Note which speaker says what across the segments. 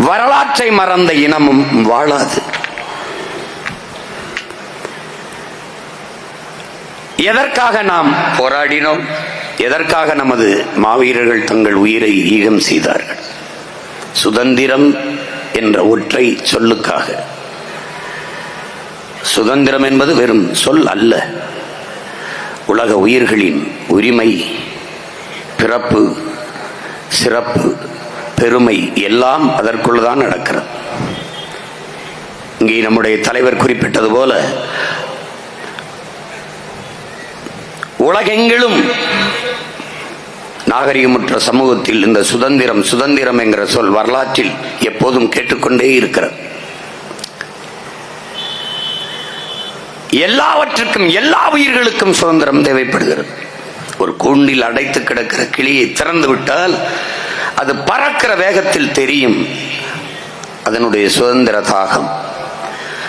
Speaker 1: வரலாற்றை மறந்த இனமும் வாழாது. எதற்காக நாம் போராடினோம்? எதற்காக நமது மாவீரர்கள் தங்கள் உயிரை ஈகம் செய்தார்கள்? சுதந்திரம் என்ற ஒற்றை சொல்லுக்காக. சுதந்திரம் என்பது வெறும் சொல் அல்ல. உலக உயிர்களின் உரிமை பிறப்பு சிறப்பு பெருமை எல்லாம் அதற்குள்ளதான் நடக்கிறது. இங்கே நம்முடைய தலைவர் குறிப்பிட்டது போல உலகெங்கிலும் நாகரிகமுற்ற சமூகத்தில் இந்த சுதந்திரம் சுதந்திரம் என்கிற சொல் வரலாற்றில் எப்போதும் கேட்டுக்கொண்டே இருக்கிறது. எல்லாவற்றுக்கும் எல்லா உயிர்களுக்கும் சுதந்திரம் தேவைப்படுகிறது. ஒரு கூண்டில் அடைத்து கிடக்கிற கிளியை திறந்து விட்டால் அது பறக்கிற வேகத்தில் தெரியும். அதனுடைய சுதந்திர தாகம்.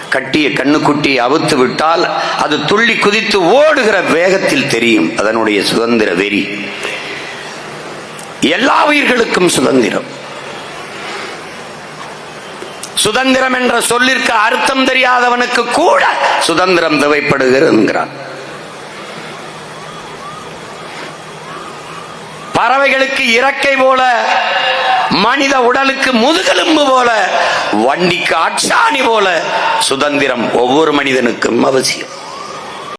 Speaker 1: கட்டிய கண்ணுக்குட்டியை அவுத்து விட்டால் அது துள்ளி குதித்து ஓடுகிற வேகத்தில் தெரியும். அதனுடைய சுதந்திர வெறி. எல்லா உயிர்களுக்கும் சுதந்திரம். சுதந்திரம் என்ற சொல்லிற்கு அர்த்தம் தெரியாதவனுக்கு கூட சுதந்திரம் தேவைப்படுகிறது பறவைகளுக்கு இறக்கை போல மனித உடலுக்கு முதுகெலும்பு போல வண்டிக்கு அச்சாணி போல சுதந்திரம் ஒவ்வொரு மனிதனுக்கும் அவசியம்.